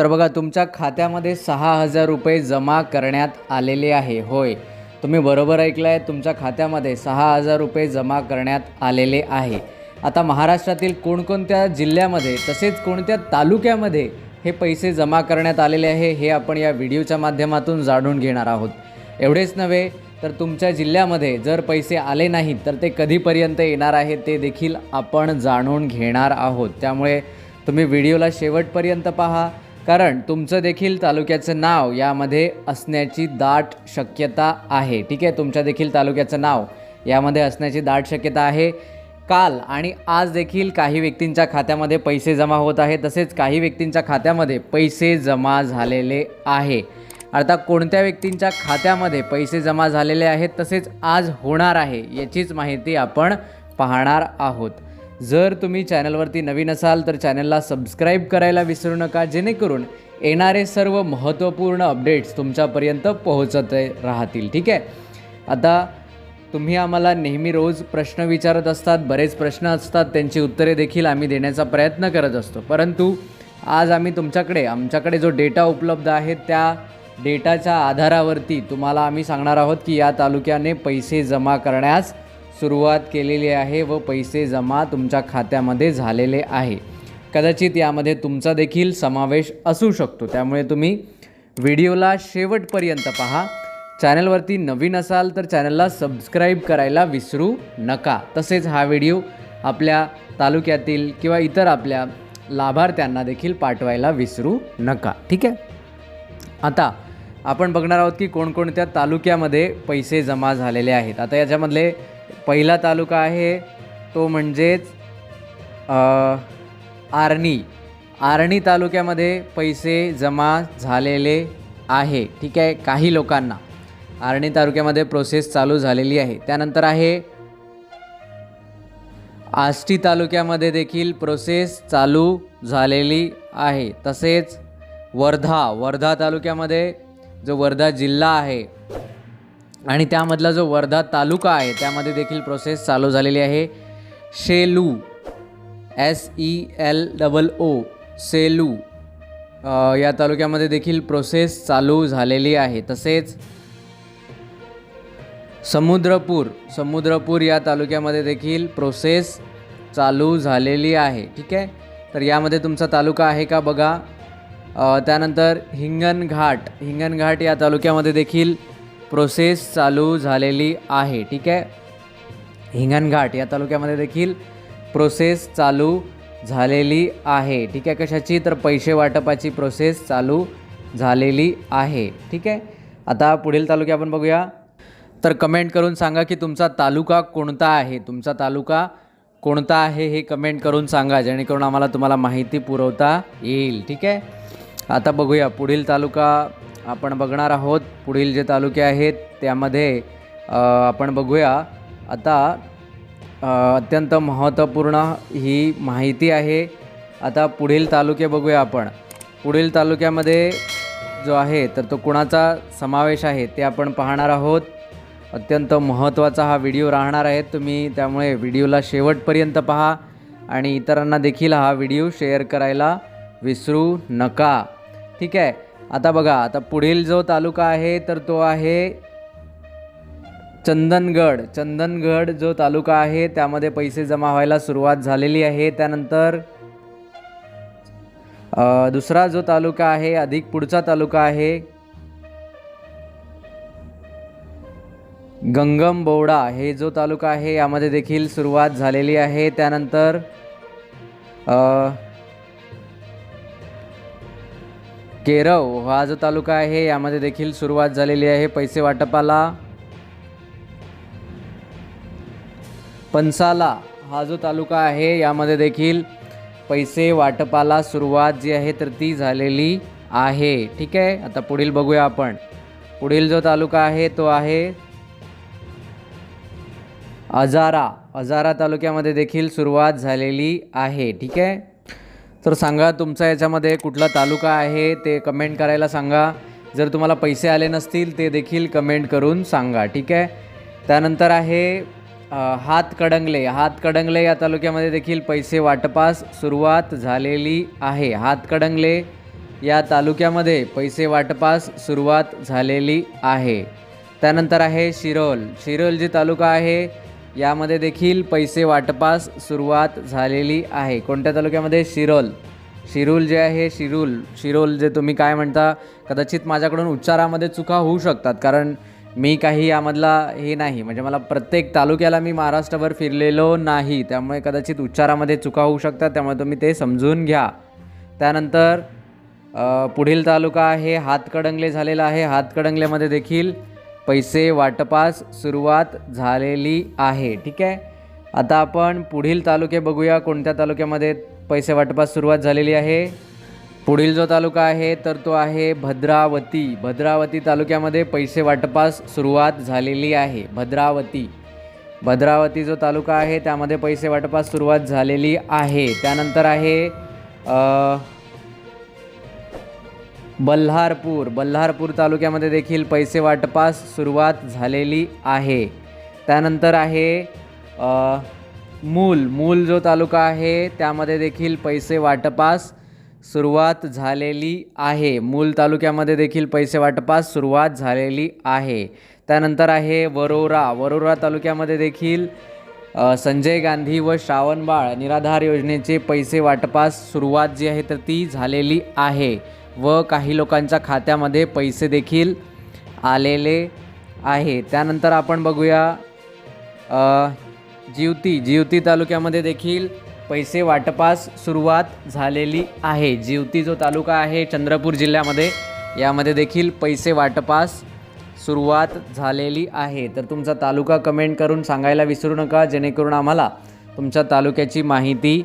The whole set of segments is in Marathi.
तर बघा तुमच्या खात्यामध्ये सहा हजार रुपये जमा करण्यात आलेले आहे. होय तुम्ही बरोबर ऐकलं आहे तुमच्या खात्यामध्ये सहा हजार रुपये जमा करण्यात आलेले आहे. आता महाराष्ट्रातील कोणकोणत्या जिल्ह्यामध्ये तसेच कोणत्या तालुक्यामध्ये हे पैसे जमा करण्यात आलेले आहे हे आपण या व्हिडिओच्या माध्यमातून जाणून घेणार आहोत. एवढेच नव्हे तर तुमच्या जिल्ह्यामध्ये जर पैसे आले नाहीत तर ते कधीपर्यंत येणार आहे ते देखील आपण जाणून घेणार आहोत. त्यामुळे तुम्ही व्हिडिओला शेवटपर्यंत पहा. कारण तुमचं देखील तालुक्याचं नाव यामध्ये असण्याची दाट शक्यता आहे. ठीक आहे? तुमच्या देखील तालुक्याचं नाव यामध्ये असण्याची दाट शक्यता आहे. काल आणि आज देखील काही व्यक्तींच्या खात्यामध्ये पैसे जमा होत आहे तसेच काही व्यक्तींच्या खात्यामध्ये पैसे जमा झालेले आहे. अर्थात कोणत्या व्यक्तींच्या खात्यामध्ये पैसे जमा झालेले आहेत? तसेच आज होणार आहे याचीच माहिती आपण पाहणार आहोत. जर तुम्ही चॅनलवरती नवीन असाल तर चॅनलला सबस्क्राईब करायला विसरू नका जेणेकरून येणारे सर्व महत्त्वपूर्ण अपडेट्स तुमच्यापर्यंत पोहोचत राहतील ठीक आहे? आता तुम्ही आम्हाला नेहमी रोज प्रश्न विचारत असतात बरेच प्रश्न असतात त्यांची उत्तरे देखील आम्ही देण्याचा प्रयत्न करत असतो. परंतु आज आम्ही तुमच्याकडे आमच्याकडे जो डेटा उपलब्ध आहे त्या डेटाच्या आधारावरती तुम्हाला आम्ही सांगणार आहोत की या तालुक्याने पैसे जमा करण्यास सुरुवात केलेली आहे व पैसे जमा तुमच्या खात्यामध्ये झालेले आहे. कदाचित यामध्ये तुमचा देखील समावेश असू शकतो. त्यामुळे तुम्ही व्हिडिओला शेवटपर्यंत पहा. चॅनलवरती नवीन असाल तर चॅनलला सबस्क्राईब करायला विसरू नका. तसेच हा व्हिडिओ आपल्या तालुक्यातील किंवा इतर आपल्या लाभार्थ्यांना देखील पाठवायला विसरू नका. ठीक आहे? आता आपण बघणार आहोत की कोणकोणत्या तालुक्यामध्ये पैसे जमा झालेले आहेत. आता याच्यामधले पहिला तालुका आहे तो म्हणजेच आर्णी. आर्णी तालुक्यामध्ये पैसे जमा झालेले आहे. ठीक आहे काही लोकांना. आर्णी तालुक्यामध्ये प्रोसेस चालू झालेली आहे. त्यानंतर आहे आष्टी तालुक्यामध्ये देखील प्रोसेस चालू झालेली आहे. तसेच वर्धा. वर्धा तालुक्यामध्ये जो वर्धा जिल्हा आहे आणि त्यामधला जो वर्धा तालुका आहे त्यामध्ये देखील प्रोसेस चालू झालेली आहे. Shelu S E L double O Selu या तालुक्यामध्ये देखील प्रोसेस चालू झालेली आहे. तसेच समुद्रपूर समुद्रपूर या तालुक्यामध्ये देखील प्रोसेस चालू झालेली आहे. ठीक आहे? तर यामध्ये तुमचा तालुका आहे का बघा? त्यानंतर हिंगणघाट हिंगणघाट या तालुक्यामध्ये देखील प्रोसेस चालू झालेली आहे ठीक आहे? हिंगणघाट या तालुक्यामध्ये देखील प्रोसेस चालू झालेली आहे ठीक आहे? कशाची? तर पैसे वाटपाची प्रोसेस चालू झालेली आहे ठीक आहे? आता पुढील तालुके आपण बघूया. तर कमेंट करून सांगा की तुमचा तालुका कोणता आहे? तुमचा तालुका कोणता आहे हे कमेंट करून सांगा जेणेकरून आम्हाला तुम्हाला माहिती पुरवता येईल ठीक आहे? आता बघूया पुढील तालुका आपण बघणार आहोत पुढील जे तालुके आहेत त्यामध्ये आपण बघूया. आता अत्यंत महत्त्वपूर्ण ही माहिती आहे. आता पुढील तालुके बघूया आपण. पुढील तालुक्यामध्ये जो आहे तर तो कुणाचा समावेश आहे ते आपण पाहणार आहोत. अत्यंत महत्त्वाचा हा व्हिडिओ राहणार आहे. तुम्ही त्यामुळे व्हिडिओला शेवटपर्यंत पहा आणि इतरांना देखील हा व्हिडिओ शेअर करायला विसरू नका. ठीक आहे. आता बघा आता पुढील जो तालुका आहे तर तो आहे चंदनगड. चंदनगड जो तालुका आहे त्यामध्ये पैसे जमा व्हायला सुरुवात झालेली आहे. त्यानंतर दुसरा जो तालुका आहे अधिक पुढचा तालुका आहे गंगम बोवडा हे जो तालुका आहे यामध्ये देखील सुरुवात झालेली आहे. त्यानंतर केरव हा जो तालुका आहे यामध्ये देखील सुरुवात झालेली आहे. पैसे वाटपाला. पंसाला हा जो तालुका आहे यामध्ये देखील पैसे वाटपाला सुरुवात जी आहे तर ती झालेली आहे. ठीक आहे? आता पुढील बघूया आपण. पुढील जो तालुका आहे तो आहे अजारा. अजारा तालुक्यामध्ये देखील सुरुवात झालेली आहे. ठीक आहे? तर सांगा तुमचा याच्यामध्ये कुठला तालुका आहे ते कमेंट करायला सांगा. जर तुम्हाला पैसे आले नसतील ते देखील कमेंट करून सांगा ठीक आहे? त्यानंतर आहे हात कडंगले. हात कडंगले या तालुक्यामध्ये देखील पैसे वाटपास सुरुवात झालेली आहे. हातकणंगले या तालुक्यामध्ये पैसे वाटपास सुरुवात झालेली आहे. त्यानंतर आहे शिरोल. शिरोल जे तालुका आहे यामध्ये देखील पैसे वाटपास सुरुवात झालेली आहे. कोणत्या तालुक्यामध्ये? शिरोल. शिरूल जे आहे शिरूल. शिरोल जे तुम्ही काय म्हणता कदाचित माझ्याकडून उच्चारामध्ये चुका होऊ शकतात कारण मी काही यामधला हे नाही. म्हणजे मला प्रत्येक तालुक्याला मी महाराष्ट्रभर फिरलेलो नाही. त्यामुळे कदाचित उच्चारामध्ये चुका होऊ शकतात त्यामुळे तुम्ही ते समजून घ्या. त्यानंतर पुढील तालुका आहे हातकडंगले झालेला आहे. हातकडंगलेमध्ये देखील पैसे वाटपास सुरुवात झालेली आहे. ठीक आहे? आता आपण पुढील तालुके बघूया. कोणत्या तालुक्यामध्ये पैसे वाटपास सुरुवात झालेली आहे? पुढील जो तालुका आहे तर तो आहे भद्रावती. भद्रावती तालुक्यामध्ये पैसे वाटपास सुरुवात झालेली आहे. भद्रावती. भद्रावती जो तालुका आहे त्यामध्ये पैसे वाटपास सुरुवात झालेली आहे. त्यानंतर आहे बल्हारपूर. बल्हारपूर तालुक्यामध्ये देखील पैसे वाटपास सुरुवात झालेली आहे. त्यानंतर आहे मूल. मूल जो तालुका आहे त्यामध्ये देखील पैसे वाटपास सुरुवात झालेली आहे. मूल तालुक्यामध्ये देखील पैसे वाटपास सुरुवात झालेली आहे. त्यानंतर आहे वरोरा. वरोरा तालुक्यामध्ये देखील संजय गांधी व श्रावणबाळ निराधार योजनेचे पैसे वाटपास सुरुवात जी आहे तर ती झालेली आहे. व काही लोकांच्या खात्यामध्ये पैसे देखील आलेले आहे. त्यानंतर आपण बघूया जिवती. जिवती तालुक्यामध्ये देखील पैसे वाटपास सुरुवात झालेली आहे. जिवती जो तालुका आहे चंद्रपूर जिल्ह्यामध्ये यामध्ये देखील पैसे वाटपास सुरुवात झालेली आहे. तर तुमचा तालुका कमेंट करून सांगायला विसरू नका जेणेकरून आम्हाला तुमच्या तालुक्याची माहिती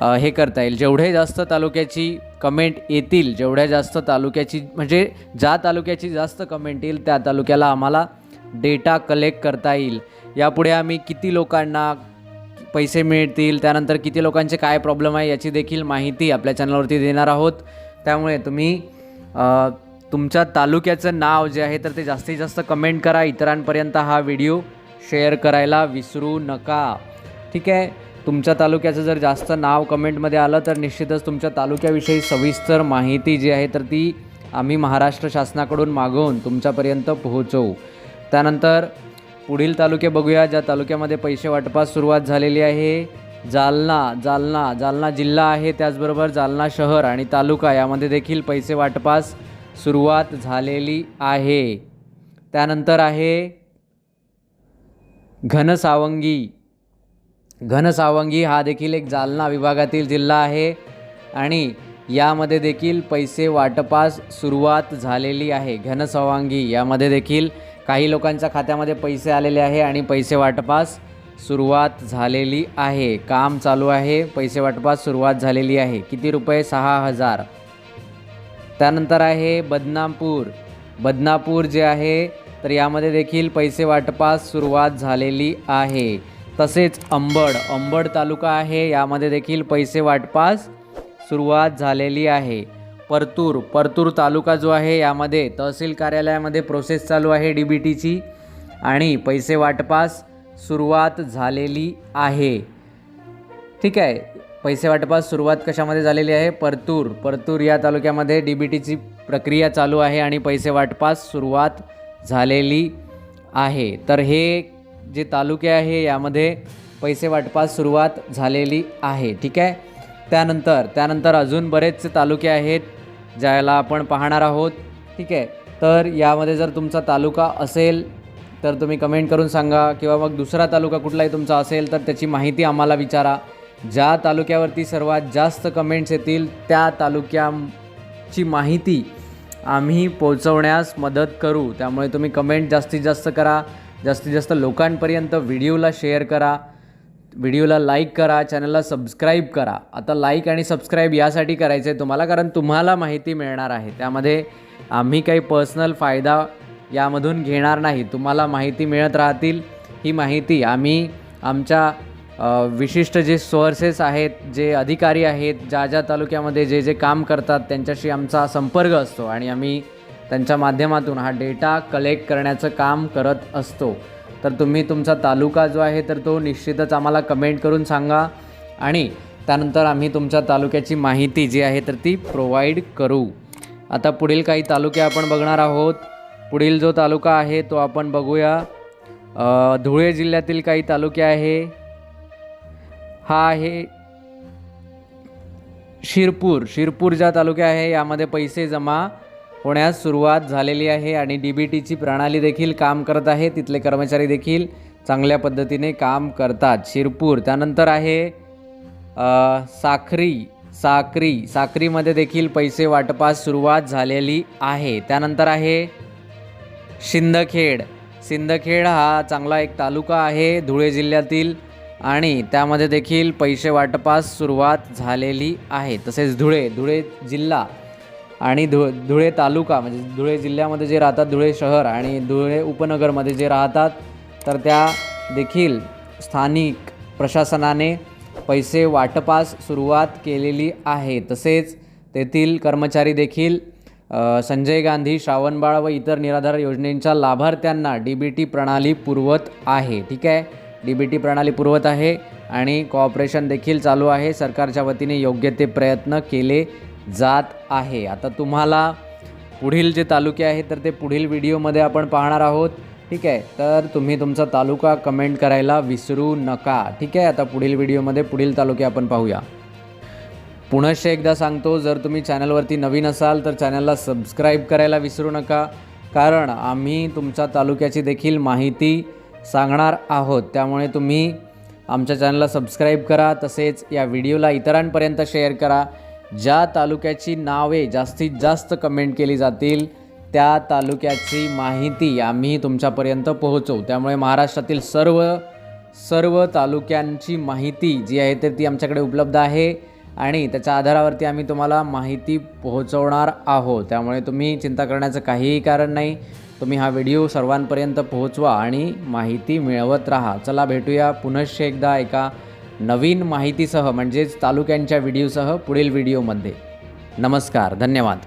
हे करता येईल. जेवढे जास्त तालुक्याची कमेंट येतील. जेवढ्या जास्त तालुक्याची म्हणजे ज्या तालुक्याची जास्त कमेंट येईल त्या तालुक्याला आम्हाला डेटा कलेक्ट करता येईल. यापुढे आम्ही किती लोकांना पैसे मिळतील त्यानंतर किती लोकांचे काय प्रॉब्लेम आहे याची देखील माहिती आपल्या चॅनलवरती देणार आहोत. त्यामुळे तुम्ही तुमच्या तालुक्याचं नाव जे आहे तर ते जास्तीत जास्त कमेंट करा. इतरांपर्यंत हा व्हिडिओ शेअर करायला विसरू नका. ठीक आहे? तुमच्या तालुक्याचं जर जास्त नाव कमेंटमध्ये आलं तर निश्चितच तुमच्या तालुक्याविषयी सविस्तर माहिती जी आहे तर ती आम्ही महाराष्ट्र शासनाकडून मागवून तुमच्यापर्यंत पोहोचवू. त्यानंतर पुढील तालुके बघूया ज्या तालुक्यामध्ये पैसे वाटपास सुरुवात झालेली आहे. जालना जालना जालना जिल्हा आहे त्याचबरोबर जालना शहर आणि तालुका यामध्ये देखील पैसे वाटपास सुरुवात झालेली आहे. त्यानंतर आहे घनसावंगी. घनसावंगी हा देखील एक जालना विभागातील जिल्हा आहे आणि यामध्ये देखील पैसे वाटपास सुरुवात झालेली आहे. घनसावंगी यामध्ये देखील काही लोकांच्या खात्यामध्ये पैसे आलेले आहे आणि पैसे वाटपास सुरुवात झालेली आहे. काम चालू आहे पैसे वाटपास सुरुवात झालेली आहे. किती रुपये? सहा हजार. त्यानंतर आहे बदनापूर. बदनापूर जे आहे तर यामध्ये देखील पैसे वाटपास सुरुवात झालेली आहे. तसेच अंबड. अंबड तालुका आहे. यामध्ये देखील पैसे वाटपास सुरुवात झालेली आहे. परतूर. परतूर तालुका जो आहे यामध्ये तहसील कार्यालयामध्ये प्रोसेस चालू आहे डी बी टीची आणि पैसे वाटपास सुरुवात झालेली आहे. ठीक आहे. पैसे वाटपास सुरुवात कशामध्ये झालेली आहे? परतूर. परतूर या तालुक्यामध्ये डी बी टीची प्रक्रिया चालू आहे आणि पैसे वाटपास सुरुवात झालेली आहे. तर हे जे तालुके आहे यामध्ये पैसे वाटपास सुरुवात झालेली आहे ठीक आहे? त्यानंतर त्यानंतर अजून बरेचसे तालुके आहेत ज्याला आपण पाहणार आहोत ठीक आहे? तर यामध्ये जर तुमचा तालुका असेल तर तुम्ही कमेंट करून सांगा किंवा मग दुसरा तालुका कुठलाही तुमचा असेल तर त्याची माहिती आम्हाला विचारा. ज्या तालुक्यावरती सर्वात जास्त कमेंट्स येतील त्या तालुक्याची माहिती आम्ही पोचवण्यास मदत करू. त्यामुळे तुम्ही कमेंट जास्तीत जास्त करा. जास्तीत जास्त लोकांपर्यंत व्हिडिओला शेअर करा व्हिडिओला लाईक करा चॅनलला सबस्क्राईब करा. आता लाईक आणि सबस्क्राईब यासाठी करायचं आहे तुम्हाला कारण तुम्हाला माहिती मिळणार आहे. त्यामध्ये आम्ही काही पर्सनल फायदा यामधून घेणार नाही. तुम्हाला माहिती मिळत राहतील ही माहिती. आम्ही आमच्या विशिष्ट जे सोर्सेस आहेत जे अधिकारी आहेत ज्या ज्या तालुक्यामध्ये जे जे काम करतात त्यांच्याशी आमचा संपर्क असतो आणि आम्ही त्यांच्या माध्यमातून हा डेटा कलेक्ट करण्याचं काम करत असतो. तर तुम्ही तुमचा तालुका जो आहे तर तो निश्चितच आम्हाला कमेंट करून सांगा आणि त्यानंतर आम्ही तुमच्या तालुक्याची माहिती जी आहे तर ती प्रोव्हाइड करू. आता पुढील काही तालुके आपण बघणार आहोत. पुढील जो तालुका आहे तो आपण बघूया. धुळे जिल्ह्यातील काही तालुके आहे. हा आहे शिरपूर. शिरपूर ज्या तालुक्या आहे यामध्ये पैसे जमा होण्यास सुरुवात झालेली आहे आणि डी बी टीची प्रणाली देखील काम करत आहे. तिथले कर्मचारी देखील चांगल्या पद्धतीने काम करतात. शिरपूर त्यानंतर आहे साखरी साखरी साक्री साक्रीमध्ये देखील पैसे वाटपास सुरुवात झालेली आहे. त्यानंतर आहे शिंदखेड. सिंदखेड हा चांगला एक तालुका आहे धुळे जिल्ह्यातील आणि त्यामध्ये देखील पैसे वाटपास सुरुवात झालेली आहे. तसेच धुळे धुळे जिल्हा आणि धु धुळे तालुका म्हणजे धुळे जिल्ह्यामध्ये जे राहतात धुळे शहर आणि धुळे उपनगरमध्ये जे राहतात तर त्या देखील स्थानिक प्रशासनाने पैसे वाटपास सुरुवात केलेली आहे. तसेच तेथील कर्मचारी देखील संजय गांधी श्रावणबाळ व इतर निराधार योजनेच्या लाभार्थ्यांना डी बी टी प्रणाली पुरवत आहे. ठीक आहे? डी बी टी प्रणाली पुरवत आहे आणि कॉपरेशन देखील चालू आहे. सरकारच्या वतीने योग्य ते प्रयत्न केले जात आहे. आता तुम्हाला पुढील जे तालुके आहेत तर ते पुढील व्हिडिओमध्ये आपण पाहणार आहोत. ठीक आहे? तर तुम्ही तुमचा तालुका कमेंट करायला विसरू नका. ठीक आहे? आता पुढील व्हिडिओमध्ये पुढील तालुके आपण पाहूया. पुनश्च एकदा सांगतो जर तुम्ही चॅनलवरती नवीन असाल तर चॅनलला सबस्क्राईब करायला विसरू नका. कारण आम्ही तुमच्या तालुक्याची देखील माहिती सांगणार आहोत. त्यामुळे तुम्ही आमच्या चॅनलला सबस्क्राईब करा तसेच या व्हिडिओला इतरांपर्यंत शेअर करा. ज्या तालुक्याची नावे जास्तीत जास्त कमेंट केली जातील त्या तालुक्याची माहिती आम्ही तुमच्यापर्यंत पोहोचवू. त्यामुळे महाराष्ट्रातील सर्व सर्व तालुक्यांची माहिती जी आहे तर ती आमच्याकडे उपलब्ध आहे आणि त्याच्या आधारावरती आम्ही तुम्हाला माहिती पोहोचवणार आहोत. त्यामुळे तुम्ही चिंता करण्याचं काहीही कारण नाही. तुम्ही हा व्हिडिओ सर्वांपर्यंत पोहोचवा आणि माहिती मिळवत राहा. चला भेटूया पुनश्च एकदा एका नवीन माहितीसह म्हणजेच तालुक्यांच्या व्हिडिओसह पुढील व्हिडिओमध्ये. नमस्कार धन्यवाद.